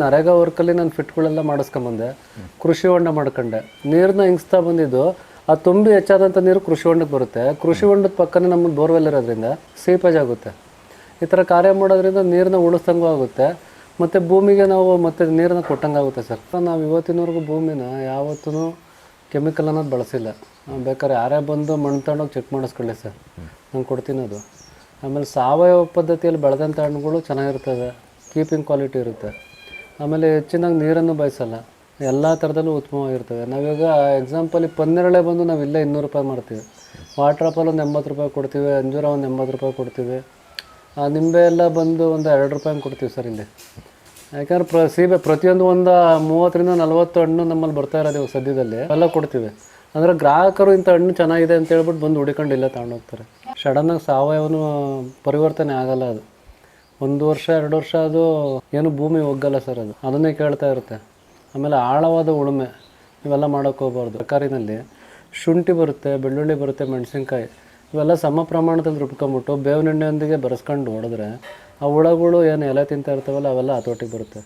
ನರೇಗಾ ವರ್ಕಲ್ಲಿ ನಾನು ಫಿಟ್ಗಳೆಲ್ಲ ಮಾಡಿಸ್ಕೊಂಬಂದೆ, ಕೃಷಿ ಹೊಂಡ ಮಾಡ್ಕೊಂಡೆ. ನೀರನ್ನ ಹಿಂಗ್ಸ್ತಾ ಬಂದಿದ್ದು, ಆ ತುಂಬಿ ಹೆಚ್ಚಾದಂಥ ನೀರು ಕೃಷಿ ಹೊಂಡಕ್ಕೆ ಬರುತ್ತೆ. ಕೃಷಿ ಹೊಂಡದ ಪಕ್ಕನೇ ನಮ್ಮ ಬೋರ್ವೆಲ್ ಇರೋದ್ರಿಂದ ಸೀಪೇಜ್ ಆಗುತ್ತೆ. ಈ ಥರ ಕಾರ್ಯ ಮಾಡೋದ್ರಿಂದ ನೀರನ್ನ ಉಳಿಸ್ದಂಗೂ ಆಗುತ್ತೆ. ಮತ್ತು ಭೂಮಿಗೆ ನಾವು ಮತ್ತೆ ನೀರನ್ನ ಕೊಟ್ಟಂಗೆ ಆಗುತ್ತೆ ಸರ್. ನಾವು ಇವತ್ತಿನವರೆಗೂ ಭೂಮಿನ ಯಾವತ್ತೂ ಕೆಮಿಕಲ್ ಅನ್ನೋದು ಬಳಸಿಲ್ಲ. ಬೇಕಾದ್ರೆ ಯಾರೇ ಬಂದು ಮಣ್ಣು ತಗೊಂಡೋಗಿ ಚೆಕ್ ಮಾಡಿಸ್ಕೊಳ್ಳಿ ಸರ್. ನಾನು ಕೊಡ್ತೀನಿ ಅದು. ಆಮೇಲೆ ಸಾವಯವ ಪದ್ಧತಿಯಲ್ಲಿ ಬೆಳೆದಂಥ ಹಣ್ಣುಗಳು ಚೆನ್ನಾಗಿರ್ತದೆ. ಕೀಪಿಂಗ್ ಕ್ವಾಲಿಟಿ ಇರುತ್ತೆ. ಆಮೇಲೆ ಹೆಚ್ಚಿನಾಗಿ ನೀರನ್ನು ಬಯಸಲ್ಲ. ಎಲ್ಲ ಥರದಲ್ಲೂ ಉತ್ತಮವಾಗಿರ್ತವೆ. ನಾವೀಗ ಎಕ್ಸಾಂಪಲ್ ಪನ್ನೆರಳೆ ಬಂದು ನಾವು ಇಲ್ಲೇ ಇನ್ನೂರು ರೂಪಾಯಿ ಮಾಡ್ತೀವಿ. ವಾಟರ್ ಆಪಲ್ ಒಂದು ಎಂಬತ್ತು ರೂಪಾಯಿ ಕೊಡ್ತೀವಿ, ಅಂಜೂರ ಒಂದು ಎಂಬತ್ತು ರೂಪಾಯಿ ಕೊಡ್ತೀವಿ. ಆ ನಿಂಬೆ ಎಲ್ಲ ಬಂದು ಒಂದು ಎರಡು ರೂಪಾಯಿ ಕೊಡ್ತೀವಿ ಸರ್ ಇಲ್ಲಿ. ಯಾಕಂದ್ರೆ ಪ್ರ ಸೀಬೆ ಪ್ರತಿಯೊಂದು ಒಂದು ಮೂವತ್ತರಿಂದ ನಲ್ವತ್ತು ಹಣ್ಣು ನಮ್ಮಲ್ಲಿ ಬರ್ತಾ ಇರೋದು ಸದ್ಯದಲ್ಲಿ. ಎಲ್ಲ ಕೊಡ್ತೀವಿ. ಅಂದರೆ ಗ್ರಾಹಕರು ಇಂಥ ಹಣ್ಣು ಚೆನ್ನಾಗಿದೆ ಅಂತ ಹೇಳ್ಬಿಟ್ಟು ಬಂದು ಹುಡಿಕೊಂಡು ಇಲ್ಲೇ ತಗೊಂಡೋಗ್ತಾರೆ ಸಡನ್ನಾಗಿ ಸಾವಯವನು ಪರಿವರ್ತನೆ ಆಗಲ್ಲ ಅದು. ಒಂದು ವರ್ಷ, ಎರಡು ವರ್ಷ ಅದು ಏನು ಭೂಮಿ ಒಗ್ಗಲ್ಲ ಸರ್ ಅದು. ಅದನ್ನೇ ಕೇಳ್ತಾ ಇರುತ್ತೆ. ಆಮೇಲೆ ಆಳವಾದ ಉಳುಮೆ, ಇವೆಲ್ಲ ಮಾಡೋಕ್ಕೆ ಹೋಗ್ಬಾರ್ದು. ತರಕಾರಿನಲ್ಲಿ ಶುಂಠಿ ಬರುತ್ತೆ, ಬೆಳ್ಳುಳ್ಳಿ ಬರುತ್ತೆ, ಮೆಣಸಿನ್ಕಾಯಿ, ಇವೆಲ್ಲ ಸಮ ಪ್ರಮಾಣದಲ್ಲಿ ರುಬ್ಕೊಂಬಿಟ್ಟು ಬೇವಿನ ಬೆರೆಸ್ಕೊಂಡು ಹೊಡೆದ್ರೆ ಆ ಹುಳಗಳು ಏನು ಎಲೆ ತಿಂತಾ ಇರ್ತಾವಲ್ಲ, ಅವೆಲ್ಲ ಹತೋಟಿಗೆ ಬರುತ್ತೆ.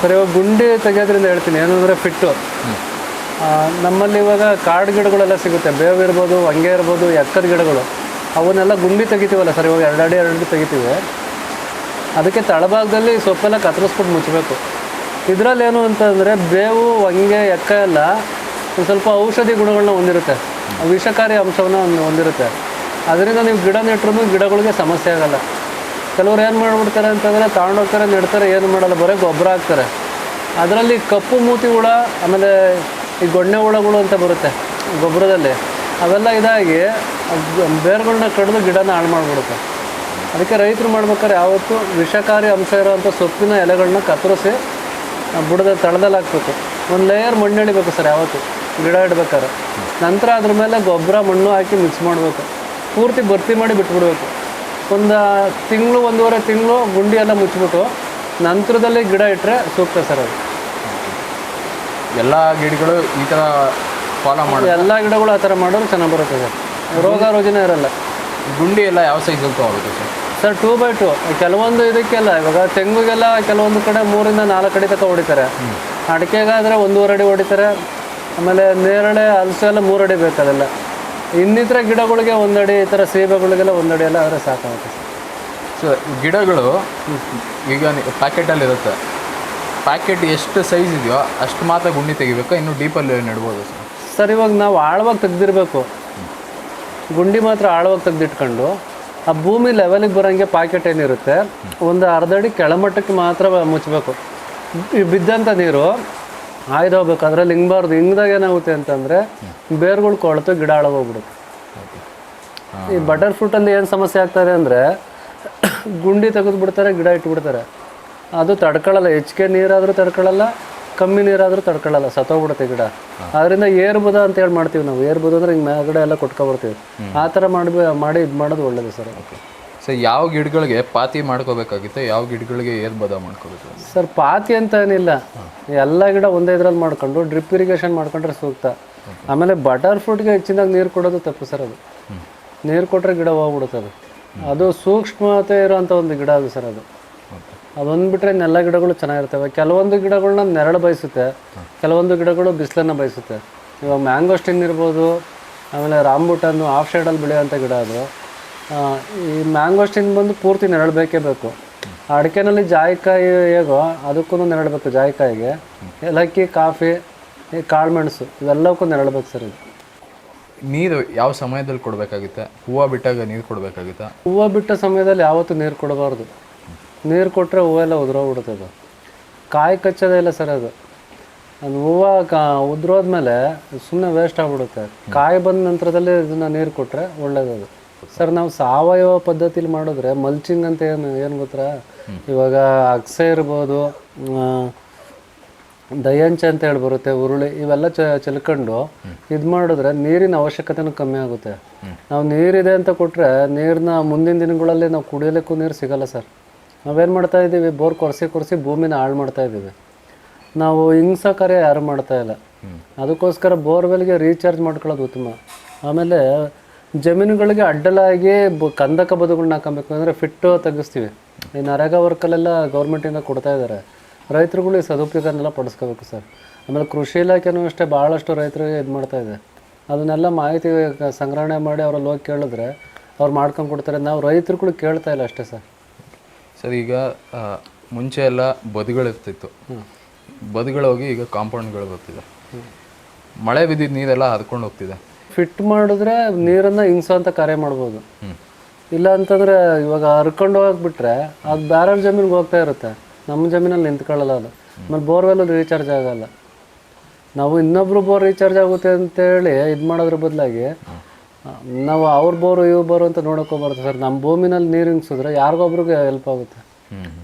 ಸರಿ, ಇವಾಗ ಗುಂಡಿ ತೆಗೆಯೋದ್ರಿಂದ ಹೇಳ್ತೀನಿ. ಏನಂದರೆ ಫಿಟ್ಟು. ನಮ್ಮಲ್ಲಿ ಇವಾಗ ಕಾಡು ಗಿಡಗಳೆಲ್ಲ ಸಿಗುತ್ತೆ. ಬೇವು ಇರ್ಬೋದು, ಹಂಗೆ ಇರ್ಬೋದು ಎಕ್ಕದ ಗಿಡಗಳು. ಅವನ್ನೆಲ್ಲ ಗುಂಬಿ ತೆಗಿತೀವಲ್ಲ ಸರ್, ಇವಾಗ ಎರಡು ಅಡಿ ಎರಡು ತೆಗಿತೀವಿ. ಅದಕ್ಕೆ ತಳಭಾಗದಲ್ಲಿ ಸೊಪ್ಪೆಲ್ಲ ಕತ್ತರಿಸ್ಬಿಟ್ಟು ಮುಚ್ಚಬೇಕು ಇದರಲ್ಲಿ ಏನು ಅಂತಂದರೆ ಬೇವು, ಹಂಗೆ, ಎಕ್ಕ ಎಲ್ಲ ಸ್ವಲ್ಪ ಔಷಧಿ ಗುಣಗಳನ್ನ ಹೊಂದಿರುತ್ತೆ. ವಿಷಕಾರಿ ಅಂಶವನ್ನು ಹೊಂದಿರುತ್ತೆ. ಅದರಿಂದ ನೀವು ಗಿಡ ನೆಟ್ರೂ ಗಿಡಗಳಿಗೆ ಸಮಸ್ಯೆ ಆಗಲ್ಲ. ಕೆಲವರು ಏನು ಮಾಡಿಬಿಡ್ತಾರೆ ಅಂತಂದರೆ ತಗೊಂಡೋಗ್ತಾರೆ ನೆಡ್ತಾರೆ, ಏನು ಮಾಡಲ್ಲ, ಬರೀ ಗೊಬ್ಬರ ಹಾಕ್ತಾರೆ. ಅದರಲ್ಲಿ ಕಪ್ಪು ಮೂತಿ ಹುಳ, ಆಮೇಲೆ ಈ ಗೊಣ್ಣೆ ಹುಳಗಳು ಅಂತ ಬರುತ್ತೆ ಗೊಬ್ಬರದಲ್ಲಿ, ಅವೆಲ್ಲ ಇದಾಗಿ ಬೇರುಗಳನ್ನ ಕಡಿದು ಗಿಡನ ಹಾಳು ಮಾಡಿಬಿಡುತ್ತೆ. ಅದಕ್ಕೆ ರೈತರು ಮಾಡ್ಬೇಕಾದ್ರೆ ಯಾವತ್ತೂ ವಿಷಕಾರಿ ಅಂಶ ಇರೋವಂಥ ಸೊಪ್ಪಿನ ಎಲೆಗಳನ್ನ ಕತ್ತರಿಸಿ ಬುಡದ ತಳದಲ್ಲಿ ಹಾಕ್ಬೇಕು. ಒಂದು ಲೇಯರ್ ಮಣ್ಣು ಎಳಿಬೇಕು ಸರ್ ಯಾವತ್ತು, ಗಿಡ ಇಡ್ಬೇಕಾದ್ರೆ. ನಂತರ ಅದ್ರ ಮೇಲೆ ಗೊಬ್ಬರ, ಮಣ್ಣು ಹಾಕಿ ಮಿಕ್ಸ್ ಮಾಡಬೇಕು. ಪೂರ್ತಿ ಭರ್ತಿ ಮಾಡಿ ಬಿಟ್ಬಿಡ್ಬೇಕು. ಒಂದು ತಿಂಗಳು, ಒಂದೂವರೆ ತಿಂಗಳು ಗುಂಡಿಯೆಲ್ಲ ಮುಚ್ಚಿಬಿಟ್ಟು ನಂತರದಲ್ಲಿ ಗಿಡ ಇಟ್ಟರೆ ಸೂಕ್ತ ಸರ್ ಅದು. ಎಲ್ಲ ಗಿಡಗಳು ಈ ಥರ ಫಾಲೋ ಮಾಡಿ ಎಲ್ಲ ಗಿಡಗಳು ಆ ಥರ ಮಾಡಿದ್ರೆ ಚೆನ್ನಾಗಿ ಬರುತ್ತೆ ಸರ್. ರೋಗ ರೋಜಿನ ಇರಲ್ಲ. ಗುಂಡಿ ಎಲ್ಲ ಯಾವ ಸೈಜಲ್ಲಿ ತೊಗೋಬೇಕು sir? Sir two by two ಕೆಲವೊಂದು ಇದಕ್ಕೆಲ್ಲ ಇವಾಗ ತೆಂಗುಗೆಲ್ಲ ಕೆಲವೊಂದು ಕಡೆ ಮೂರಿಂದ ನಾಲ್ಕು ಅಡಿ ತನಕ ಹೊಡಿತಾರೆ ಅಡಿಕೆಗಾದರೆ ಒಂದೂವರೆ ಅಡಿ ಹೊಡಿತಾರೆ ಆಮೇಲೆ ನೇರಳೆ ಹಲಸು ಎಲ್ಲ ಮೂರು ಅಡಿ ಬೇಕದೆಲ್ಲ ಇನ್ನಿತರ ಗಿಡಗಳಿಗೆ ಒಂದಡಿ ಈ ಥರ ಸೀಬೆಗಳಿಗೆಲ್ಲ ಒಂದಡಿ ಎಲ್ಲ ಆದರೆ ಸಾಕಾಗುತ್ತೆ ಸರ್. ಸೊ ಗಿಡಗಳು ಈಗ ಪ್ಯಾಕೆಟಲ್ಲಿ ಇರುತ್ತೆ. ಪ್ಯಾಕೆಟ್ ಎಷ್ಟು ಸೈಜ್ ಇದೆಯೋ ಅಷ್ಟು ಮಾತ್ರ ಗುಂಡಿ ತೆಗಿಬೇಕು ಇನ್ನು ಡೀಪಲ್ಲಿ ನೆಡ್ಬೋದು ಸರ್? ಸರ್ ಇವಾಗ ನಾವು ಆಳವಾಗಿ ತೆಗೆದಿರಬೇಕು. ಗುಂಡಿ ಮಾತ್ರ ಆಳವಾಗಿ ತೆಗೆದಿಟ್ಕೊಂಡು ಆ ಭೂಮಿ ಲೆವೆಲಿಗೆ ಬರೋಂಗೆ ಪಾಕೆಟ್ ಏನಿರುತ್ತೆ ಒಂದು ಅರ್ಧ ಅಡಿ ಕೆಳಮಟ್ಟಕ್ಕೆ ಮಾತ್ರ ಮುಚ್ಚಬೇಕು ಈ ಬಿದ್ದಂಥ ನೀರು ಆಯ್ದು ಹೋಗ್ಬೇಕು. ಅದ್ರಲ್ಲಿ ಹಿಂಗ್ಬಾರ್ದು ಹಿಂಗ್ದಾಗ ಏನಾಗುತ್ತೆ ಅಂತಂದರೆ ಬೇರುಗಳು ಕೊಳ್ತು ಗಿಡ ಹಾಳಾಗೋಗ್ಬಿಡುತ್ತೆ ಈ ಬಟರ್ ಫ್ರೂಟಲ್ಲಿ ಏನು ಸಮಸ್ಯೆ ಆಗ್ತದೆ ಅಂದರೆ ಗುಂಡಿ ತೆಗೆದು ಬಿಡ್ತಾರೆ ಗಿಡ ಇಟ್ಬಿಡ್ತಾರೆ. ಅದು ತಡ್ಕೊಳ್ಳಲ್ಲ ಹೆಚ್ಚಿಗೆ ನೀರಾದರೂ ತಡ್ಕೊಳ್ಳಲ್ಲ ಕಮ್ಮಿ ನೀರಾದರೂ ತಡ್ಕೊಳ್ಳಲ್ಲ ಸತ್ತೋಗ್ಬಿಡುತ್ತೆ ಗಿಡ. ಅದರಿಂದ ಏರ್ಬುದ ಅಂತ ಹೇಳಿ ಮಾಡ್ತೀವಿ ನಾವು. ಏರ್ಬುದ ಅಂದರೆ ಹಿಂಗೆ ಮೇಲ್ಗಡೆ ಎಲ್ಲ ಕೊಟ್ಕೊಬರ್ತೀವಿ. ಆ ಥರ ಮಾಡಿ ಮಾಡಿ ಇದು ಮಾಡೋದು ಒಳ್ಳೇದು ಸರ್. ಸೊ ಯಾವ ಗಿಡಗಳಿಗೆ ಪಾತಿ ಮಾಡ್ಕೋಬೇಕಾಗಿತ್ತು? ಯಾವ ಗಿಡಗಳಿಗೆ ಏರ್ ಬದ ಮಾಡ್ಕೋಬೇಕು? ಸರ್ ಪಾತಿ ಅಂತ ಏನಿಲ್ಲ. ಎಲ್ಲ ಗಿಡ ಒಂದೇ ಇದ್ರಲ್ಲಿ ಮಾಡ್ಕೊಂಡು ಡ್ರಿಪ್ ಇರಿಗೇಷನ್ ಮಾಡ್ಕೊಂಡ್ರೆ ಸೂಕ್ತ. ಆಮೇಲೆ ಬಟರ್ ಫ್ರೂಟ್ಗೆ ಹೆಚ್ಚಿನಾಗಿ ನೀರು ಕೊಡೋದು ತಪ್ಪು ಸರ್ ಅದು. ನೀರು ಕೊಟ್ಟರೆ ಗಿಡ ಹೋಗ್ಬಿಡುತ್ತೆ ಅದು. ಅದು ಸೂಕ್ಷ್ಮತೆ ಇರೋವಂಥ ಒಂದು ಗಿಡ ಅದು ಸರ್ ಅದು. ಅದೊಂದು ಬಿಟ್ಟರೆ ನೆಲ್ಲ ಗಿಡಗಳು ಚೆನ್ನಾಗಿರ್ತವೆ. ಕೆಲವೊಂದು ಗಿಡಗಳನ್ನ ನೆರಳು ಬಯಸುತ್ತೆ. ಕೆಲವೊಂದು ಗಿಡಗಳು ಬಿಸಿಲನ್ನು ಬಯಸುತ್ತೆ. ಇವಾಗ ಮ್ಯಾಂಗೋಸ್ಟಿನ್ ಇರ್ಬೋದು ಆಮೇಲೆ ರಾಮ್ಬುಟನ್ನು ಆಫ್ ಶೈಡಲ್ಲಿ ಬೆಳೆಯೋಂಥ ಗಿಡ ಅದು. ಈ ಮ್ಯಾಂಗೋಸ್ಟಿನ್ ಬಂದು ಪೂರ್ತಿ ನೆರಳು ಬೇಕೇ ಬೇಕು. ಅಡಿಕೆನಲ್ಲಿ ಜಾಯಿಕಾಯಿ ಹೇಗೋ ಅದಕ್ಕೂ ನೆರಳು ಬೇಕು ಜಾಯಿಕಾಯಿಗೆ. ಏಲಕ್ಕಿ ಕಾಫಿ ಈ ಕಾಳುಮೆಣಸು ಇವೆಲ್ಲಕ್ಕೂ ನೆರಳು ಬೇಕು ಸರ್ ಇದು. ನೀರು ಯಾವ ಸಮಯದಲ್ಲಿ ಕೊಡಬೇಕಾಗುತ್ತೆ? ಹೂವು ಬಿಟ್ಟಾಗ ನೀರು ಕೊಡಬೇಕಾಗುತ್ತೆ? ಹೂವು ಬಿಟ್ಟ ಸಮಯದಲ್ಲಿ ಯಾವತ್ತೂ ನೀರು ಕೊಡಬಾರ್ದು. ನೀರು ಕೊಟ್ಟರೆ ಹೂವೆಲ್ಲ ಉದುರೋಗ್ಬಿಡುತ್ತೆ ಅದು. ಕಾಯಿ ಕಚ್ಚೋದೇ ಇಲ್ಲ ಸರ್ ಅದು. ಅದು ಹೂವು ಕಾ ಉದುರೋದ್ಮೇಲೆ ಸುಮ್ಮನೆ ವೇಸ್ಟ್ ಆಗ್ಬಿಡುತ್ತೆ. ಕಾಯಿ ಬಂದ ನಂತರದಲ್ಲಿ ಇದನ್ನು ನೀರು ಕೊಟ್ಟರೆ ಒಳ್ಳೇದದು ಸರ್ ನಾವು ಸಾವಯವ ಪದ್ಧತಿಲಿ ಮಾಡಿದ್ರೆ ಮಲ್ಚಿಂಗ್ ಅಂತ ಏನು ಏನು ಗೊತ್ತಾ? ಇವಾಗ ಅಕ್ಸೆ ಇರ್ಬೋದು ದಯಂಚ ಅಂತ ಹೇಳಿ ಬರುತ್ತೆ ಉರುಳಿ ಇವೆಲ್ಲ ಚ ಚೆಲ್ಕೊಂಡು ಇದು ಮಾಡಿದ್ರೆ ನೀರಿನ ಅವಶ್ಯಕತೆನೂ ಕಮ್ಮಿ ಆಗುತ್ತೆ. ನಾವು ನೀರಿದೆ ಅಂತ ಕೊಟ್ಟರೆ ನೀರನ್ನ ಮುಂದಿನ ದಿನಗಳಲ್ಲಿ ನಾವು ಕುಡಿಯಲಿಕ್ಕೂ ನೀರು ಸಿಗಲ್ಲ ಸರ್. ನಾವೇನು ಮಾಡ್ತಾ ಇದ್ದೀವಿ ಬೋರ್ ಕೊರೆಸಿ ಕೊರೆಸಿ ಭೂಮಿನ ಹಾಳು ಮಾಡ್ತಾ ಇದ್ದೀವಿ ನಾವು ಹಿಂಗ್ಸಾ ಕಾರ್ಯ ಯಾರು ಮಾಡ್ತಾ ಇಲ್ಲ. ಅದಕ್ಕೋಸ್ಕರ ಬೋರ್ವೆಲ್ಗೆ ರೀಚಾರ್ಜ್ ಮಾಡ್ಕೊಳ್ಳೋದು ಉತ್ತಮ. ಆಮೇಲೆ ಜಮೀನುಗಳಿಗೆ ಅಡ್ಡಲಾಗಿ ಬ- ಕಂದಕ ಬದುಗಳನ್ನ ಹಾಕೊಬೇಕು ಅಂದರೆ ಫಿಟ್ಟು ತೆಗಿಸ್ತೀವಿ. ಈ ನರೇಗಾ ವರ್ಕಲ್ಲೆಲ್ಲ ಗೌರ್ಮೆಂಟಿಂದ ಕೊಡ್ತಾ ಇದ್ದಾರೆ ರೈತರುಗಳು ಈ ಸದುಪಯೋಗನೆಲ್ಲ ಪಡಿಸ್ಕೋಬೇಕು ಸರ್. ಆಮೇಲೆ ಕೃಷಿ ಇಲಾಖೆನೂ ಅಷ್ಟೇ ಭಾಳಷ್ಟು ರೈತರಿಗೆ ಇದು ಮಾಡ್ತಾ ಇದೆ. ಅದನ್ನೆಲ್ಲ ಮಾಹಿತಿ ಸಂಗ್ರಹಣೆ ಮಾಡಿ ಅವರಲ್ಲಿ ಹೋಗಿ ಕೇಳಿದ್ರೆ ಅವ್ರು ಮಾಡ್ಕೊಂಡು ಕೊಡ್ತಾರೆ. ನಾವು ರೈತರುಗಳು ಕೇಳ್ತಾ ಇಲ್ಲ ಅಷ್ಟೇ ಸರ್. ಸರ್ ಈಗ ಮುಂಚೆ ಎಲ್ಲ ಬದುಗಳಿರ್ತಿತ್ತು. ಬದುಗಳು ಹೋಗಿ ಈಗ ಕಾಂಪೌಂಡ್ಗಳು ಬರ್ತಿದೆ. ಮಳೆ ಬಿದ್ದಿದ್ದ ನೀರೆಲ್ಲ ಹರ್ಕೊಂಡು ಹೋಗ್ತಿದೆ. ಫಿಟ್ ಮಾಡಿದ್ರೆ ನೀರನ್ನು ಅಂತ ಕಾರ್ಯ ಮಾಡ್ಬೋದು. ಇಲ್ಲ ಅಂತಂದ್ರೆ ಇವಾಗ ಹರ್ಕೊಂಡು ಹೋಗ್ಬಿಟ್ರೆ ಅದು ಬೇರೆ ಜಮೀನಿಗೆ ಹೋಗ್ತಾ ಇರುತ್ತೆ. ನಮ್ಮ ಜಮೀನಲ್ಲಿ ನಿಂತ್ಕೊಳ್ಳಲ್ಲ ಅದು. ಆಮೇಲೆ ಬೋರ್ವೆಲ್ ರೀಚಾರ್ಜ್ ಆಗಲ್ಲ. ನಾವು ಇನ್ನೊಬ್ರು ಬೋರ್ ರೀಚಾರ್ಜ್ ಆಗುತ್ತೆ ಅಂತೇಳಿ ಇದು ಮಾಡೋದ್ರ ಬದಲಾಗಿ ನಾವು ಅವ್ರ ಬೋರು ಇವ್ರ ಬೋರು ಅಂತ ನೋಡೋಕೆ ಹೋಗ್ಬಾರ್ದು ಸರ್. ನಮ್ಮ ಭೂಮಿನಲ್ಲಿ ನೀರು ಹಿಂಗ್ಸಿದ್ರೆ ಯಾರಿಗೊಬ್ರಿಗೆ ಹೆಲ್ಪ್ ಆಗುತ್ತೆ.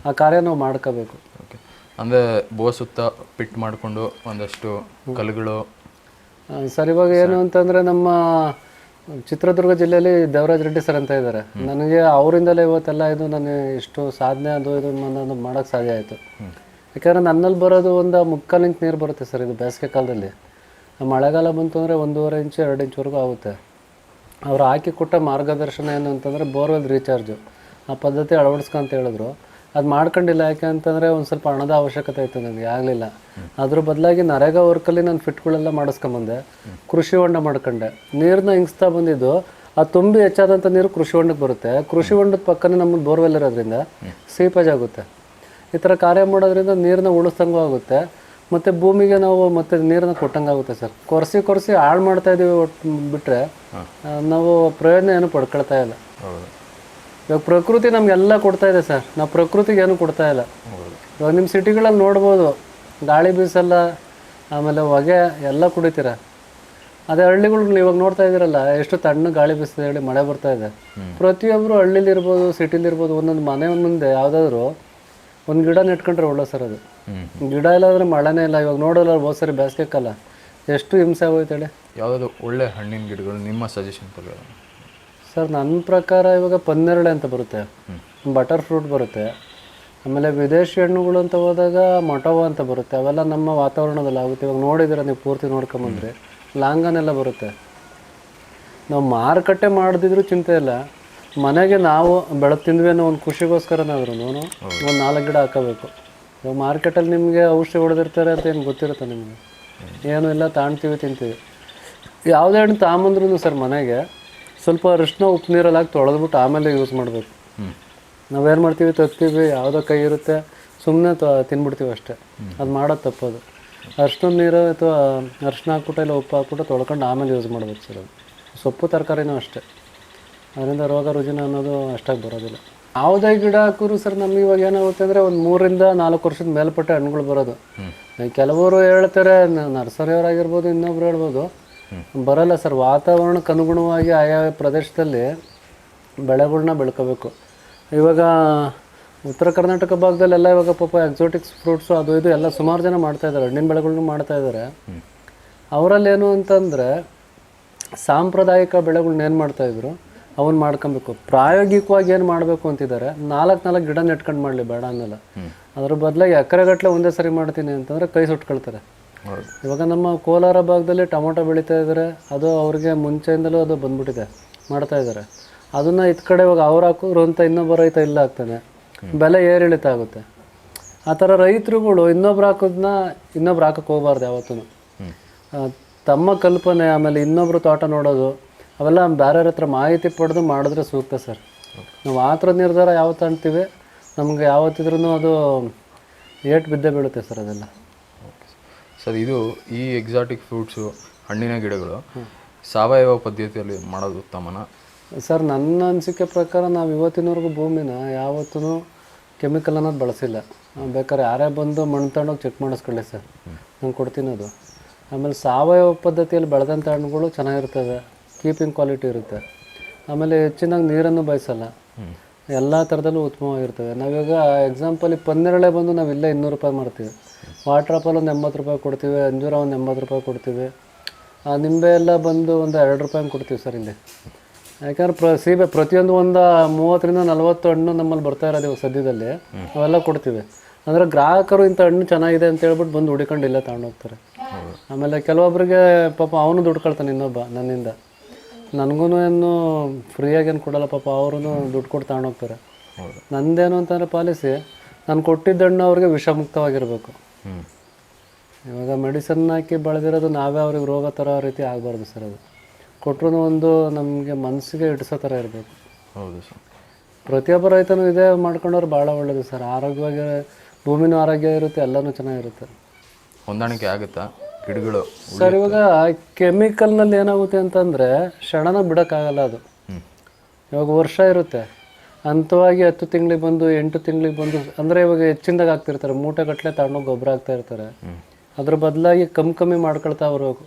ಆ ಕಾರ್ಯ ನಾವು ಮಾಡ್ಕೋಬೇಕು. ಓಕೆ ಅಂದರೆ ಬೋ ಸುತ್ತ ಪಿಟ್ ಮಾಡಿಕೊಂಡು ಒಂದಷ್ಟು ಕಲ್ಲುಗಳು. ಸರ್ ಇವಾಗ ಏನು ಅಂತಂದರೆ ನಮ್ಮ ಚಿತ್ರದುರ್ಗ ಜಿಲ್ಲೆಯಲ್ಲಿ ದೇವರಾಜ್ ರೆಡ್ಡಿ ಸರ್ ಅಂತ ಇದ್ದಾರೆ. ನನಗೆ ಅವರಿಂದಲೇ ಇವತ್ತೆಲ್ಲ ಇದು ನಾನು ಇಷ್ಟು ಸಾಧನೆ ಅದು ಇದು ನಾನು ಮಾಡೋಕ್ಕೆ ಸಾಧ್ಯ ಆಯಿತು. ಯಾಕಂದರೆ ನನ್ನಲ್ಲಿ ಬರೋದು ಒಂದು ಮುಕ್ಕಾಲು ಇಂಚ್ ನೀರು ಬರುತ್ತೆ ಸರ್ ಇದು ಬೇಸಿಗೆ ಕಾಲದಲ್ಲಿ. ಮಳೆಗಾಲ ಬಂತು ಅಂದರೆ ಒಂದೂವರೆ ಇಂಚು ಎರಡು ಇಂಚ್ವರೆಗೂ ಆಗುತ್ತೆ. ಅವ್ರು ಹಾಕಿ ಕೊಟ್ಟ ಮಾರ್ಗದರ್ಶನ ಏನು ಅಂತಂದರೆ ಬೋರ್ವೆಲ್ ರೀಚಾರ್ಜು. ಆ ಪದ್ಧತಿ ಅಳವಡಿಸ್ಕೊಂತ ಹೇಳಿದ್ರು. ಅದು ಮಾಡ್ಕೊಂಡಿಲ್ಲ ಯಾಕೆ ಅಂತಂದರೆ ಒಂದು ಸ್ವಲ್ಪ ಹಣದ ಅವಶ್ಯಕತೆ ಇತ್ತು ನನಗೆ ಆಗಲಿಲ್ಲ. ಅದ್ರ ಬದಲಾಗಿ ನರೇಗಾ ವರ್ಕಲ್ಲಿ ನಾನು ಫಿಟ್ಗಳೆಲ್ಲ ಮಾಡಿಸ್ಕೊಂಬಂದೆ. ಕೃಷಿ ಹೊಂಡ ಮಾಡ್ಕೊಂಡೆ. ನೀರನ್ನ ಹಿಂಗ್ಸ್ತಾ ಬಂದಿದ್ದು ಆ ತುಂಬಿ ಹೆಚ್ಚಾದಂಥ ನೀರು ಕೃಷಿ ಹೊಂಡಕ್ಕೆ ಬರುತ್ತೆ. ಕೃಷಿ ಹೊಂಡದ ಪಕ್ಕನೇ ನಮ್ಮ ಬೋರ್ವೆಲ್ ಇರೋದ್ರಿಂದ ಸೀಪೇಜ್ ಆಗುತ್ತೆ. ಈ ಥರ ಕಾರ್ಯ ಮಾಡೋದ್ರಿಂದ ನೀರನ್ನ ಉಳಿಸ್ದಂಗೂ ಆಗುತ್ತೆ. ಮತ್ತು ಭೂಮಿಗೆ ನಾವು ಮತ್ತೆ ನೀರನ್ನ ಕೊಟ್ಟಂಗಾಗುತ್ತೆ ಸರ್. ಕೊರೆಸಿ ಕೊರೆಸಿ ಹಾಳು ಮಾಡ್ತಾ ಇದೀವಿ ಒಟ್ಟು ಬಿಟ್ಟರೆ ನಾವು ಪ್ರಯೋಜನ ಏನು ಪಡ್ಕೊಳ್ತಾ ಇಲ್ಲ. ಇವಾಗ ಪ್ರಕೃತಿ ನಮಗೆಲ್ಲ ಕೊಡ್ತಾ ಇದೆ ಸರ್. ನಾವು ಪ್ರಕೃತಿಗೆ ಏನು ಕೊಡ್ತಾ ಇಲ್ಲ. ಇವಾಗ ನಿಮ್ಮ ಸಿಟಿಗಳಲ್ಲಿ ನೋಡ್ಬೋದು ಗಾಳಿ ಬೀಸಲ್ಲ ಆಮೇಲೆ ಹೊಗೆ ಎಲ್ಲ ಕುಡಿತೀರ. ಅದೇ ಹಳ್ಳಿಗಳು ಇವಾಗ ನೋಡ್ತಾ ಇದ್ದೀರಲ್ಲ ಎಷ್ಟು ತಣ್ಣ ಗಾಳಿ ಬೀಸಿದೆ ಹೇಳಿ ಮಳೆ ಬರ್ತಾ ಇದೆ. ಪ್ರತಿಯೊಬ್ಬರು ಹಳ್ಳಿಲಿರ್ಬೋದು ಸಿಟಿಲಿರ್ಬೋದು ಒಂದೊಂದು ಮನೆ ಮುಂದೆ ಯಾವುದಾದ್ರು ಒಂದು ಗಿಡ ನೆಟ್ಕೊಂಡ್ರೆ ಒಳ್ಳೆ ಸರ್ ಅದು. ಗಿಡ ಇಲ್ಲ ಅಂದ್ರೆ ಮಳೆನೇ ಇಲ್ಲ ಇವಾಗ ನೋಡಲ್ಲ ಹೋದ್ ಸರಿ ಬೇಸಿಗೆ ಕಾಲ ಎಷ್ಟು ಹಿಂಸೆ ಆಗೋಯ್ತು ಹೇಳಿ. ಯಾವುದಾದ್ರು ಒಳ್ಳೆ ಹಣ್ಣಿನ ಗಿಡಗಳು ನಿಮ್ಮ ಸಜೆಷನ್ ಪ್ರಕಾರ? ಸರ್ ನನ್ನ ಪ್ರಕಾರ ಇವಾಗ ಪನ್ನೆರಳೆ ಅಂತ ಬರುತ್ತೆ. ಬಟರ್ ಫ್ರೂಟ್ ಬರುತ್ತೆ. ಆಮೇಲೆ ವಿದೇಶಿ ಹಣ್ಣುಗಳು ಅಂತ ಹೋದಾಗ ಮೊಟೋವ ಅಂತ ಬರುತ್ತೆ. ಅವೆಲ್ಲ ನಮ್ಮ ವಾತಾವರಣದಲ್ಲಿ ಆಗುತ್ತೆ. ಇವಾಗ ನೋಡಿದ್ರೆ ನೀವು ಪೂರ್ತಿ ನೋಡ್ಕೊಂಬಂದ್ರೆ. ಲಾಂಗನ್ ಎಲ್ಲ ಬರುತ್ತೆ. ನಾವು ಮಾರುಕಟ್ಟೆ ಮಾಡದಿದ್ರು ಚಿಂತೆ ಇಲ್ಲ. ಮನೆಗೆ ನಾವು ಬೆಳೆದು ತಿಂದ್ವಿ ಅನ್ನೋ ಒಂದು ಖುಷಿಗೋಸ್ಕರನಾದ್ರೂ ಒಂದು ನಾಲ್ಕು ಗಿಡ ಹಾಕೋಬೇಕು. ಇವಾಗ ಮಾರ್ಕೆಟಲ್ಲಿ ನಿಮಗೆ ಔಷಧಿ ಹೊಡೆದಿರ್ತಾರೆ ಅಂತ ಏನು ಗೊತ್ತಿರುತ್ತೆ ನಿಮಗೆ? ಏನೂ ಇಲ್ಲ ತಾಣ್ತೀವಿ ತಿಂತೀವಿ. ಯಾವುದೇ ಹಣ್ಣು ತಾಂಬಂದ್ರೂ ಸರ್ ಮನೆಗೆ ಸ್ವಲ್ಪ ಅರಿಶಿನ ಉಪ್ಪು ನೀರಲ್ಲಿ ಹಾಕಿ ತೊಳೆದ್ಬಿಟ್ಟು ಆಮೇಲೆ ಯೂಸ್ ಮಾಡಬೇಕು. ನಾವೇನು ಮಾಡ್ತೀವಿ ತತ್ತೀವಿ ಯಾವುದೋ ಕೈ ಇರುತ್ತೆ ಸುಮ್ಮನೆ ತಿನ್ಬಿಡ್ತೀವಿ ಅಷ್ಟೇ. ಅದು ಮಾಡೋದು ತಪ್ಪದು. ಅರಿಶಿನ ನೀರು ಅಥವಾ ಅರ್ಶಿನ ಹಾಕ್ಬಿಟ್ಟು ಇಲ್ಲ ಉಪ್ಪು ಹಾಕ್ಬಿಟ್ಟು ತೊಳ್ಕೊಂಡು ಆಮೇಲೆ ಯೂಸ್ ಮಾಡ್ಬೇಕು ಸರ್ ಅದು. ಸೊಪ್ಪು ತರಕಾರಿನೂ ಅಷ್ಟೇ. ಅದರಿಂದ ರೋಗ ರುಜಿನ ಅನ್ನೋದು ಅಷ್ಟಾಗಿ ಬರೋದಿಲ್ಲ. ಯಾವುದೇ ಗಿಡ ಹಾಕಿದ್ರು ಸರ್ ನಮ್ಗೆ ಇವಾಗ ಏನಾಗುತ್ತೆ ಅಂದರೆ ಒಂದು ಮೂರಿಂದ ನಾಲ್ಕು ವರ್ಷದ ಮೇಲ್ಪಟ್ಟ ಹಣ್ಣುಗಳು ಬರೋದು. ಕೆಲವರು ಹೇಳ್ತಾರೆ ನರ್ಸರಿಯವರಾಗಿರ್ಬೋದು ಇನ್ನೊಬ್ರು ಹೇಳ್ಬೋದು. ಬರಲ್ಲ ಸರ್ ವಾತಾವರಣಕ್ಕೆ ಅನುಗುಣವಾಗಿ ಆಯಾ ಪ್ರದೇಶದಲ್ಲಿ ಬೆಳೆಗಳನ್ನ ಬೆಳ್ಕೋಬೇಕು. ಇವಾಗ ಉತ್ತರ ಕರ್ನಾಟಕ ಭಾಗದಲ್ಲೆಲ್ಲ ಇವಾಗ ಪಾಪ ಎಕ್ಸೋಟಿಕ್ಸ್ ಫ್ರೂಟ್ಸು ಅದು ಇದು ಎಲ್ಲ ಸುಮಾರು ಜನ ಮಾಡ್ತಾ ಇದ್ದಾರೆ ಹಣ್ಣಿನ ಬೆಳೆಗಳನ್ನೂ ಮಾಡ್ತಾ ಇದ್ದಾರೆ. ಅವರಲ್ಲಿ ಏನು ಅಂತಂದರೆ ಸಾಂಪ್ರದಾಯಿಕ ಬೆಳೆಗಳನ್ನ ಏನು ಮಾಡ್ತಾಯಿದ್ರು ಅವನ್ನ ಮಾಡ್ಕೊಬೇಕು. ಪ್ರಾಯೋಗಿಕವಾಗಿ ಏನು ಮಾಡಬೇಕು ಅಂತಿದ್ದಾರೆ ನಾಲ್ಕು ನಾಲ್ಕು ಗಿಡ ನೆಟ್ಕೊಂಡು ಮಾಡಲಿ ಬೇಡ ಅನ್ನಲ್ಲ. ಅದ್ರ ಬದಲಾಗಿ ಎಕರೆಗಟ್ಟಲೆ ಒಂದೇ ಸರಿ ಮಾಡ್ತೀನಿ ಅಂತಂದ್ರೆ ಕೈ ಸುಟ್ಕೊಳ್ತಾರೆ. ಇವಾಗ ನಮ್ಮ ಕೋಲಾರ ಭಾಗದಲ್ಲಿ ಟೊಮೊಟೊ ಬೆಳೀತಾ ಇದ್ದಾರೆ ಅದು ಅವ್ರಿಗೆ ಮುಂಚೆಯಿಂದಲೂ ಅದು ಬಂದ್ಬಿಟ್ಟಿದೆ ಮಾಡ್ತಾ ಇದ್ದಾರೆ ಅದನ್ನ ಇತ್ ಕಡೆ ಇವಾಗ ಅವ್ರು ಹಾಕೋರು ಅಂತ ಇನ್ನೊಬ್ಬ ರೈತ ಇಲ್ಲ ಆಗ್ತಾನೆ. ಬೆಲೆ ಏರಿಳಿತ ಆಗುತ್ತೆ. ಆ ಥರ ರೈತರುಗಳು ಇನ್ನೊಬ್ರು ಹಾಕೋದನ್ನ ಇನ್ನೊಬ್ರು ಹಾಕಕ್ಕೆ ಹೋಗ್ಬಾರ್ದು ಯಾವತ್ತೂ ತಮ್ಮ ಕಲ್ಪನೆ ಆಮೇಲೆ ಇನ್ನೊಬ್ರು ತೋಟ ನೋಡೋದು ಅವೆಲ್ಲ ಬೇರೆಯವ್ರ ಹತ್ರ ಮಾಹಿತಿ ಪಡೆದು ಮಾಡಿದ್ರೆ ಸೂಕ್ತ ಸರ್. ನಾವು ಆ ಥರ ನಿರ್ಧಾರ ಯಾವತ್ತು ಅಂತೀವಿ? ನಮ್ಗೆ ಯಾವತ್ತಿದ್ರೂ ಅದು ಏಟ್ ಬಿದ್ದೇ ಬೀಳುತ್ತೆ ಸರ್ ಅದೆಲ್ಲ. ಸರ್ ಇದು ಈ ಎಕ್ಸಾಟಿಕ್ ಫ್ರೂಟ್ಸು ಹಣ್ಣಿನ ಗಿಡಗಳು ಸಾವಯವ ಪದ್ಧತಿಯಲ್ಲಿ ಮಾಡೋದು ಉತ್ತಮನ? ಸರ್ ನನ್ನ ಅನಿಸಿಕೆ ಪ್ರಕಾರ ನಾವು ಇವತ್ತಿನವರೆಗೂ ಭೂಮಿನ ಯಾವತ್ತೂ ಕೆಮಿಕಲ್ ಅನ್ನೋದು ಬಳಸಿಲ್ಲ. ಬೇಕಾದ್ರೆ ಯಾರೇ ಬಂದು ಮಣ್ಣು ತಗೊಂಡೋಗಿ ಚೆಕ್ ಮಾಡಿಸ್ಕೊಳ್ಳಿ ಸರ್. ನಾನು ಕೊಡ್ತೀನಿ ಅದು. ಆಮೇಲೆ ಸಾವಯವ ಪದ್ಧತಿಯಲ್ಲಿ ಬೆಳೆದಂಥ ಹಣ್ಣುಗಳು ಚೆನ್ನಾಗಿರ್ತವೆ. ಕೀಪಿಂಗ್ ಕ್ವಾಲಿಟಿ ಇರುತ್ತೆ. ಆಮೇಲೆ ಹೆಚ್ಚಿನಾಗಿ ನೀರನ್ನು ಬಯಸಲ್ಲ. ಎಲ್ಲ ಥರದಲ್ಲೂ ಉತ್ತಮವಾಗಿರ್ತವೆ. ನಾವೀಗ ಎಕ್ಸಾಂಪಲ್ ಈ ಪನ್ನೆರಳೆ ಬಂದು ನಾವು ಇಲ್ಲೇ ಇನ್ನೂರು ರೂಪಾಯಿ ಮಾಡ್ತೀವಿ. ವಾಟರ್ ಆಪಲ್ ಒಂದು ಎಂಬತ್ತು ರೂಪಾಯಿ ಕೊಡ್ತೀವಿ ಅಂಜೂರ ಒಂದು ಎಂಬತ್ತು ರೂಪಾಯಿ ಕೊಡ್ತೀವಿ. ಆ ನಿಂಬೆ ಎಲ್ಲ ಬಂದು ಒಂದು ಎರಡು ರೂಪಾಯಿ ಕೊಡ್ತೀವಿ ಸರ್ ಇಲ್ಲಿ. ಯಾಕಂದ್ರೆ ಪ್ರ ಸೀಬೆ ಪ್ರತಿಯೊಂದು ಒಂದು ಮೂವತ್ತರಿಂದ ನಲವತ್ತು ಹಣ್ಣು ನಮ್ಮಲ್ಲಿ ಬರ್ತಾ ಇರೋದು ಇವಾಗ ಸದ್ಯದಲ್ಲಿ. ಅವೆಲ್ಲ ಕೊಡ್ತೀವಿ. ಅಂದರೆ ಗ್ರಾಹಕರು ಇಂಥ ಹಣ್ಣು ಚೆನ್ನಾಗಿದೆ ಅಂತ ಹೇಳ್ಬಿಟ್ಟು ಬಂದು ಹುಡ್ಕೊಂಡು ಇಲ್ಲೇ ತಗೊಂಡೋಗ್ತಾರೆ ಆಮೇಲೆ ಕೆಲವೊಬ್ಬರಿಗೆ ಪಾಪ ಅವನು ದುಡ್ಕೊಳ್ತಾನೆ ಇನ್ನೊಬ್ಬ ನನ್ನಿಂದ. ನನಗೂ ಏನು ಫ್ರೀಯಾಗಿ ಏನು ಕೊಡಲ್ಲ ಪಾಪ ಅವರು ದುಡ್ಡು ಕೊಟ್ಟು ತಗೊಂಡೋಗ್ತಾರೆ. ಹೌದು. ನಂದೇನು ಅಂತಂದರೆ ಪಾಲಿಸಿ ನಾನು ಕೊಟ್ಟಿದ್ದ ಹಣ್ಣು ಅವ್ರಿಗೆ ವಿಷಮುಕ್ತವಾಗಿರಬೇಕು. ಹ್ಞೂ ಇವಾಗ ಮೆಡಿಸನ್ ಹಾಕಿ ಬೆಳೆದಿರೋದು ನಾವೇ ಅವ್ರಿಗೆ ರೋಗ ಥರ ರೀತಿ ಆಗಬಾರ್ದು ಸರ್ ಅದು. ಕೊಟ್ಟರು ಒಂದು ನಮಗೆ ಮನಸ್ಸಿಗೆ ಇಡಿಸೋ ಥರ ಇರಬೇಕು. ಹೌದು ಸರ್. ಪ್ರತಿಯೊಬ್ಬ ರೈತನೂ ಇದೇ ಮಾಡ್ಕೊಂಡವ್ರು ಭಾಳ ಒಳ್ಳೇದು ಸರ್. ಆರೋಗ್ಯವಾಗಿ ಭೂಮಿನೂ ಆರೋಗ್ಯ ಇರುತ್ತೆ ಎಲ್ಲನೂ ಚೆನ್ನಾಗಿರುತ್ತೆ. ಹೊಂದಾಣಿಕೆ ಆಗುತ್ತಾ? ಗಿಡಗಳು ಸರ್, ಇವಾಗ ಕೆಮಿಕಲ್ನಲ್ಲಿ ಏನಾಗುತ್ತೆ ಅಂತಂದರೆ ಕ್ಷಣನ ಬಿಡೋಕ್ಕಾಗಲ್ಲ ಅದು. ಇವಾಗ ವರ್ಷ ಇರುತ್ತೆ. ಹಂತವಾಗಿ ಹತ್ತು ತಿಂಗಳಿಗೆ ಬಂದು, ಎಂಟು ತಿಂಗಳಿಗೆ ಬಂದು, ಅಂದರೆ ಇವಾಗ ಹೆಚ್ಚಿಂದಾಗ ಹಾಕ್ತಿರ್ತಾರೆ ಮೂಟೆ ಗಟ್ಟಲೆ ತಗೊಂಡೋಗಿ ಗೊಬ್ಬರ ಆಗ್ತಾ ಇರ್ತಾರೆ. ಅದ್ರ ಬದಲಾಗಿ ಕಮ್ಮಿ ಕಮ್ಮಿ ಮಾಡ್ಕೊಳ್ತಾ ಬರಬೇಕು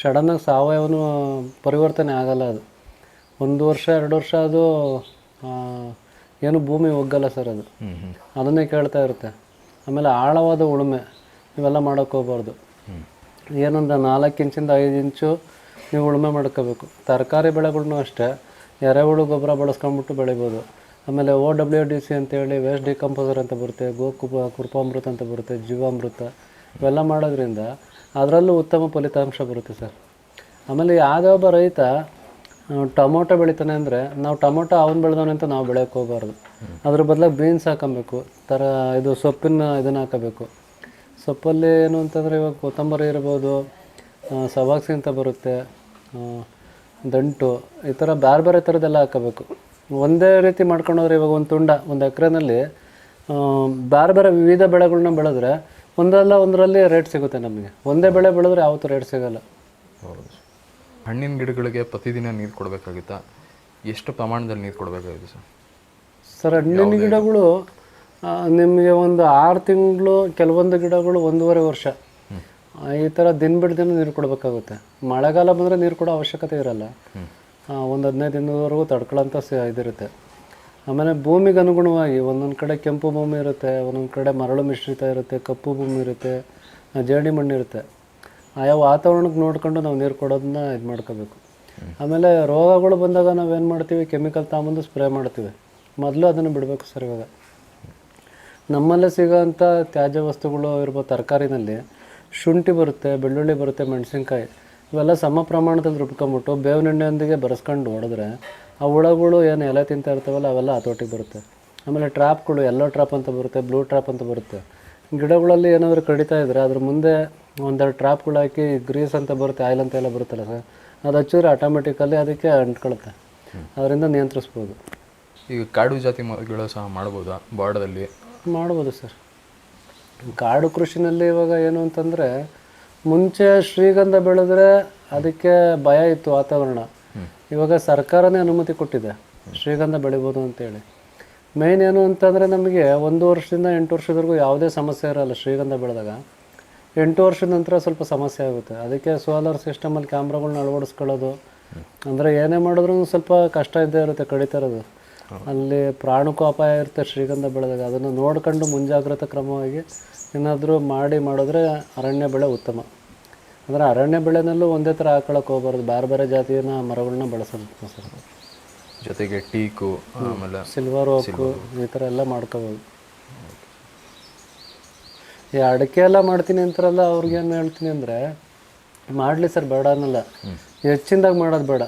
ಸಡನ್ನಾಗಿ ಸಾವಯವನು ಪರಿವರ್ತನೆ ಆಗಲ್ಲ ಅದು. ಒಂದು ವರ್ಷ, ಎರಡು ವರ್ಷ ಅದು ಏನು ಭೂಮಿ ಒಗ್ಗಲ್ಲ ಸರ್ ಅದು. ಅದನ್ನೇ ಕೇಳ್ತಾ ಇರುತ್ತೆ. ಆಮೇಲೆ ಆಳವಾದ ಉಳುಮೆ. ಇವೆಲ್ಲ ಮಾಡೋಕ್ಕೆ ಹೋಗ್ಬಾರ್ದು. ಏನೊಂದು ನಾಲ್ಕು ಇಂಚಿಂದ ಐದು ಇಂಚು ನೀವು ಉಳುಮೆ ಮಾಡ್ಕೋಬೇಕು. ತರಕಾರಿ ಬೆಳೆಗಳನ್ನು ಅಷ್ಟೇ, ಎರೆಹುಳು ಗೊಬ್ಬರ ಬಳಸ್ಕೊಂಬಿಟ್ಟು ಬೆಳಿಬೋದು. ಆಮೇಲೆ ಓ ಡಬ್ಲ್ಯೂ ಡಿ ಸಿ ಅಂತೇಳಿ ವೇಸ್ಟ್ ಡಿಕಂಪೋಸರ್ ಅಂತ ಬರುತ್ತೆ ಗೋಕುಪ ಕೃಪಾಮೃತ ಅಂತ ಬರುತ್ತೆ, ಜೀವಾಮೃತ, ಇವೆಲ್ಲ ಮಾಡೋದ್ರಿಂದ ಅದರಲ್ಲೂ ಉತ್ತಮ ಫಲಿತಾಂಶ ಬರುತ್ತೆ ಸರ್. ಆಮೇಲೆ ಯಾವುದೇ ಒಬ್ಬ ರೈತ ಟೊಮೊಟೊ ಬೆಳಿತಾನೆ ಅಂದರೆ ನಾವು ಟೊಮೊಟೊ ಅವ್ನು ಬೆಳೆದವನೆ ಅಂತ ನಾವು ಬೆಳೆಯೋಕೆ ಹೋಗಬಾರ್ದು. ಅದ್ರ ಬದಲಾಗಿ ಬೀನ್ಸ್ ಹಾಕೊಬೇಕು ಥರ ಇದು ಸೊಪ್ಪಿನ ಇದನ್ನು ಹಾಕಬೇಕು. ಸೊಪ್ಪಲ್ಲಿ ಏನು ಅಂತಂದರೆ ಇವಾಗ ಕೊತ್ತಂಬರಿ ಇರ್ಬೋದು ಸವಾಕ್ಸಿ ಸವಾಗ್ಸಿ ಅಂತ ಬರುತ್ತೆ ದಂಟು ಈ ಥರ ಬೇರೆ ಬೇರೆ ಥರದ್ದೆಲ್ಲ ಹಾಕೋಬೇಕು. ಒಂದೇ ರೀತಿ ಮಾಡ್ಕೊಂಡೋದ್ರೆ ಇವಾಗ ಒಂದು ತುಂಡ ಒಂದು ಎಕರೆನಲ್ಲಿ ಬೇರೆ ಬೇರೆ ವಿವಿಧ ಬೆಳೆಗಳನ್ನ ಬೆಳೆದ್ರೆ ಒಂದಲ್ಲ ಒಂದರಲ್ಲಿ ರೇಟ್ ಸಿಗುತ್ತೆ ನಮಗೆ. ಒಂದೇ ಬೆಳೆ ಬೆಳೆದ್ರೆ ಯಾವತ್ತೂ ರೇಟ್ ಸಿಗಲ್ಲ. ಹೌದು. ಹಣ್ಣಿನ ಗಿಡಗಳಿಗೆ ಪ್ರತಿದಿನ ನೀರು ಕೊಡಬೇಕಾಗಿತ್ತಾ? ಎಷ್ಟು ಪ್ರಮಾಣದಲ್ಲಿ ನೀರು ಕೊಡಬೇಕಾಗಿತ್ತು ಸರ್? ಸರ್ ಹಣ್ಣಿನ ಗಿಡಗಳು ನಿಮಗೆ ಒಂದು ಆರು ತಿಂಗಳು ಕೆಲವೊಂದು ಗಿಡಗಳು ಒಂದೂವರೆ ವರ್ಷ. ಈ ಥರ ದಿನ ಬಿಟ್ಟು ದಿನ ನೀರು ಕೊಡಬೇಕಾಗುತ್ತೆ. ಮಳೆಗಾಲ ಬಂದರೆ ನೀರು ಕೊಡೋ ಅವಶ್ಯಕತೆ ಇರಲ್ಲ. ಒಂದು ಹದಿನೈದು ದಿನದವರೆಗೂ ತಡ್ಕೊಳ್ಳೋಂಥ ಸ ಇದಿರುತ್ತೆ. ಆಮೇಲೆ ಭೂಮಿಗೆ ಅನುಗುಣವಾಗಿ ಒಂದೊಂದು ಕಡೆ ಕೆಂಪು ಭೂಮಿ ಇರುತ್ತೆ, ಒಂದೊಂದು ಕಡೆ ಮರಳು ಮಿಶ್ರಿತ ಇರುತ್ತೆ, ಕಪ್ಪು ಭೂಮಿ ಇರುತ್ತೆ ಜೇಡಿ ಮಣ್ಣು ಇರುತ್ತೆ. ಆಯಾ ವಾತಾವರಣಕ್ಕೆ ನೋಡ್ಕೊಂಡು ನಾವು ನೀರು ಕೊಡೋದನ್ನ ಇದು ಮಾಡ್ಕೋಬೇಕು. ಆಮೇಲೆ ರೋಗಗಳು ಬಂದಾಗ ನಾವೇನು ಮಾಡ್ತೀವಿ? ಕೆಮಿಕಲ್ ತಗೊಂಬಂದು ಸ್ಪ್ರೇ ಮಾಡ್ತೀವಿ. ಮೊದಲು ಅದನ್ನು ಬಿಡಬೇಕು ಸರ್ ಇವಾಗ. ನಮ್ಮಲ್ಲೇ ಸಿಗೋಂಥ ತ್ಯಾಜ್ಯ ವಸ್ತುಗಳು ಇರ್ಬೋದು ತರಕಾರಿನಲ್ಲಿ ಶುಂಠಿ ಬರುತ್ತೆ ಬೆಳ್ಳುಳ್ಳಿ ಬರುತ್ತೆ ಮೆಣಸಿನ್ಕಾಯಿ ಇವೆಲ್ಲ ಸಮ ಪ್ರಮಾಣದಲ್ಲಿ ರುಬ್ಕೊಂಬಿಟ್ಟು ಬೇವಿನೆಣ್ಣೆಯೊಂದಿಗೆ ಬರೆಸ್ಕೊಂಡು ಹೊಡೆದ್ರೆ ಆ ಹುಳಗಳು ಏನು ಎಲೆ ತಿಂತಾ ಇರ್ತಾವಲ್ಲ ಅವೆಲ್ಲ ಹತೋಟಿಗೆ ಬರುತ್ತೆ. ಆಮೇಲೆ ಟ್ರಾಪ್ಗಳು ಎಲ್ಲೋ ಟ್ರಾಪ್ ಅಂತ ಬರುತ್ತೆ ಬ್ಲೂ ಟ್ರಾಪ್ ಅಂತ ಬರುತ್ತೆ. ಗಿಡಗಳಲ್ಲಿ ಏನಾದರೂ ಕಡಿತಾ ಇದ್ದರೆ ಅದ್ರ ಮುಂದೆ ಒಂದೆರಡು ಟ್ರಾಪ್ಗಳು ಹಾಕಿ ಗ್ರೀಸ್ ಅಂತ ಬರುತ್ತೆ ಆಯಿಲ್ ಅಂತ ಎಲ್ಲ ಬರುತ್ತಲ್ಲ ಸರ್ ಅದು ಹಚ್ಚಿದ್ರೆ ಆಟೋಮೆಟಿಕಲ್ಲಿ ಅದಕ್ಕೆ ಅಂಟ್ಕೊಳುತ್ತೆ. ಅದರಿಂದ ನಿಯಂತ್ರಿಸ್ಬೋದು. ಈಗ ಕಾಡು ಜಾತಿ ಮರಗಳು ಸಹ ಮಾಡ್ಬೋದಾ? ಬಾರ್ಡದಲ್ಲಿ ಮಾಡ್ಬೋದು ಸರ್. ಕಾಡು ಕೃಷಿನಲ್ಲಿ ಇವಾಗ ಏನು ಅಂತಂದರೆ, ಮುಂಚೆ ಶ್ರೀಗಂಧ ಬೆಳೆದ್ರೆ ಅದಕ್ಕೆ ಭಯ ಇತ್ತು ವಾತಾವರಣ. ಇವಾಗ ಸರ್ಕಾರನೇ ಅನುಮತಿ ಕೊಟ್ಟಿದೆ ಶ್ರೀಗಂಧ ಬೆಳಿಬೋದು ಅಂತೇಳಿ. ಮೇಯ್ನ್ ಏನು ಅಂತಂದರೆ ನಮಗೆ ಒಂದು ವರ್ಷದಿಂದ ಎಂಟು ವರ್ಷದವರೆಗೂ ಯಾವುದೇ ಸಮಸ್ಯೆ ಇರೋಲ್ಲ ಶ್ರೀಗಂಧ ಬೆಳೆದಾಗ. ಎಂಟು ವರ್ಷದ ನಂತರ ಸ್ವಲ್ಪ ಸಮಸ್ಯೆ ಆಗುತ್ತೆ. ಅದಕ್ಕೆ ಸೋಲಾರ್ ಸಿಸ್ಟಮಲ್ಲಿ ಕ್ಯಾಮ್ರಾಗಳನ್ನ ಅಳವಡಿಸ್ಕೊಳ್ಳೋದು. ಅಂದರೆ ಏನೇ ಮಾಡಿದ್ರೂ ಸ್ವಲ್ಪ ಕಷ್ಟ ಇದ್ದೇ ಇರುತ್ತೆ ಕಡಿತಾ ಇರೋದು. ಅಲ್ಲಿ ಪ್ರಾಣಕ್ಕೂ ಅಪಾಯ ಇರುತ್ತೆ ಶ್ರೀಗಂಧ ಬೆಳೆದಾಗ. ಅದನ್ನು ನೋಡ್ಕೊಂಡು ಮುಂಜಾಗ್ರತಾ ಕ್ರಮವಾಗಿ ಏನಾದರೂ ಮಾಡಿ ಮಾಡಿದ್ರೆ ಅರಣ್ಯ ಬೆಳೆ ಉತ್ತಮ. ಅಂದರೆ ಅರಣ್ಯ ಬೆಳೆನಲ್ಲೂ ಒಂದೇ ಥರ ಹಾಕೊಳಕ್ಕೆ ಹೋಗ್ಬಾರ್ದು. ಬೇರೆ ಬೇರೆ ಜಾತಿಯ ಮರಗಳನ್ನ ಬೆಳೆಸೋದು ಸರ್ ಜೊತೆಗೆ ಟೀಕು ಆಮೇಲೆ ಸಿಲ್ವರ್ ಓಕು ಈ ಥರ ಎಲ್ಲ ಮಾಡ್ಕೋಬೋದು. ಈ ಅಡಿಕೆ ಎಲ್ಲ ಮಾಡ್ತೀನಿ ಅಂತಾರಲ್ಲ ಅವ್ರಿಗೇನು ಹೇಳ್ತೀನಿ ಅಂದರೆ ಮಾಡಲಿ ಸರ್ ಬೇಡ ಅನ್ನಲ್ಲ. ಹೆಚ್ಚಿನದಾಗಿ ಮಾಡೋದು ಬೇಡ.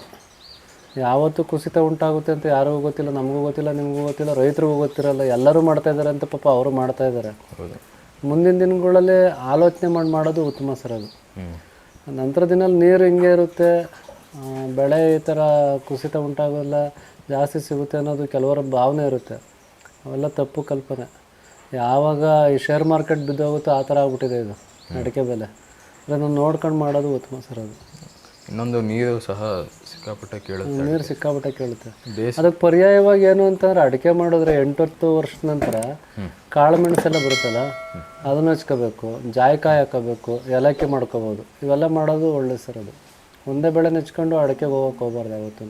ಯಾವತ್ತು ಕುಸಿತ ಉಂಟಾಗುತ್ತೆ ಅಂತ ಯಾರಿಗೂ ಗೊತ್ತಿಲ್ಲ ನಮಗೂ ಗೊತ್ತಿಲ್ಲ ನಿಮಗೂ ಗೊತ್ತಿಲ್ಲ ರೈತರಿಗೂ ಗೊತ್ತಿರಲ್ಲ ಎಲ್ಲರೂ ಮಾಡ್ತಾ ಇದ್ದಾರೆ ಅಂತ ಪಾಪ ಅವರು ಮಾಡ್ತಾ ಇದ್ದಾರೆ. ಮುಂದಿನ ದಿನಗಳಲ್ಲಿ ಆಲೋಚನೆ ಮಾಡಿ ಮಾಡೋದು ಉತ್ತಮ ಸರ್ ಅದು. ನಂತರ ದಿನಲ್ಲಿ ನೀರು ಹಿಂಗೆ ಇರುತ್ತೆ ಬೆಳೆ ಈ ಥರ ಕುಸಿತ ಉಂಟಾಗೋಲ್ಲ ಜಾಸ್ತಿ ಸಿಗುತ್ತೆ ಅನ್ನೋದು ಕೆಲವರ ಭಾವನೆ ಇರುತ್ತೆ. ಅವೆಲ್ಲ ತಪ್ಪು ಕಲ್ಪನೆ. ಯಾವಾಗ ಈ ಶೇರ್ ಮಾರ್ಕೆಟ್ ಬಿದ್ದೋಗುತ್ತೋ ಆ ಥರ ಆಗ್ಬಿಟ್ಟಿದೆ ಇದು ಅಡಿಕೆ ಬೆಲೆ. ಅದನ್ನು ನೋಡ್ಕೊಂಡು ಮಾಡೋದು ಉತ್ತಮ ಸರ್ ಅದು. ಇನ್ನೊಂದು ನೀರು ಸಹ ಸಿಕ್ಕಾಪಟ್ಟೆ ಕೇಳುತ್ತೆ. ನೀರು ಸಿಕ್ಕಾಪಟ್ಟೆ ಕೇಳುತ್ತೆ. ಅದಕ್ಕೆ ಪರ್ಯಾಯವಾಗಿ ಏನು ಅಂತಂದ್ರೆ ಅಡಿಕೆ ಮಾಡಿದ್ರೆ ಎಂಟತ್ತು ವರ್ಷದ ನಂತರ ಕಾಳು ಮೆಣಸೆಲ್ಲ ಬರುತ್ತಲ್ಲ ಅದನ್ನ ಹಚ್ಕೋಬೇಕು ಜಾಯಿಕಾಯಿ ಹಾಕೋಬೇಕು ಏಲಕ್ಕಿ ಮಾಡ್ಕೋಬೋದು. ಇವೆಲ್ಲ ಮಾಡೋದು ಒಳ್ಳೆ ಸರ್ ಅದು. ಒಂದೇ ಬೆಳೆ ನೆಚ್ಕೊಂಡು ಅಡಿಕೆಗೆ ಹೋಗೋಕೆ ಹೋಗ್ಬಾರ್ದು ಯಾವತ್ತೂ.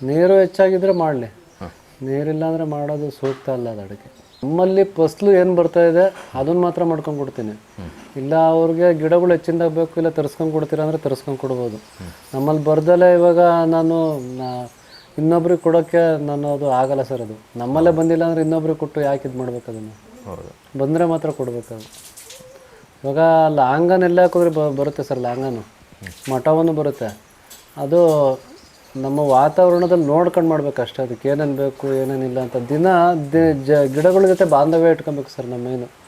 ನೀರು ಹೆಚ್ಚಾಗಿದ್ರೆ ಮಾಡಲಿ. ನೀರಿಲ್ಲ ಅಂದರೆ ಮಾಡೋದು ಸೂಕ್ತ ಅಲ್ಲ ಅದು ಅಡಿಕೆ. ನಮ್ಮಲ್ಲಿ ಫಸ್ಲು ಏನು ಬರ್ತಾ ಇದೆ ಅದನ್ನ ಮಾತ್ರ ಮಾಡ್ಕೊಂಡು ಕೊಡ್ತೀನಿ ಇಲ್ಲ ಅವ್ರಿಗೆ ಗಿಡಗಳು ಹೆಚ್ಚಿಂದಾಗ ಬೇಕು ಇಲ್ಲ ತರಿಸ್ಕೊಂಡು ಕೊಡ್ತೀರಾ ಅಂದರೆ ತರಿಸ್ಕೊಂಡು ಕೊಡ್ಬೋದು. ನಮ್ಮಲ್ಲಿ ಬರ್ದಲ್ಲೇ ಇವಾಗ ನಾನು ಇನ್ನೊಬ್ರಿಗೆ ಕೊಡೋಕ್ಕೆ ನಾನು ಅದು ಆಗಲ್ಲ ಸರ್ ಅದು. ನಮ್ಮಲ್ಲೇ ಬಂದಿಲ್ಲ ಅಂದರೆ ಇನ್ನೊಬ್ರಿಗೆ ಕೊಟ್ಟು ಯಾಕೆ ಇದು ಮಾಡ್ಬೇಕು ಅದನ್ನು? ಬಂದರೆ ಮಾತ್ರ ಕೊಡಬೇಕು ಅದು. ಇವಾಗ ಲಾಂಗನ್ ಎಲ್ಲ ಹಾಕಿದ್ರೆ ಬರುತ್ತೆ ಸರ್ ಲಾಂಗನು ಮಠವನ್ನು ಬರುತ್ತೆ. ಅದು ನಮ್ಮ ವಾತಾವರಣದಲ್ಲಿ ನೋಡ್ಕೊಂಡು ಮಾಡ್ಬೇಕು ಅಷ್ಟೇ. ಅದಕ್ಕೆ ಏನೇನು ಬೇಕು, ಏನೇನಿಲ್ಲ ಅಂತ ದಿನ ದಿ- ಜ ಗಿಡಗಳ ಜೊತೆ ಬಾಂಧವ್ಯ ಇಟ್ಕೊಬೇಕು ಸರ್ ನಮ್ಮ ಏನು.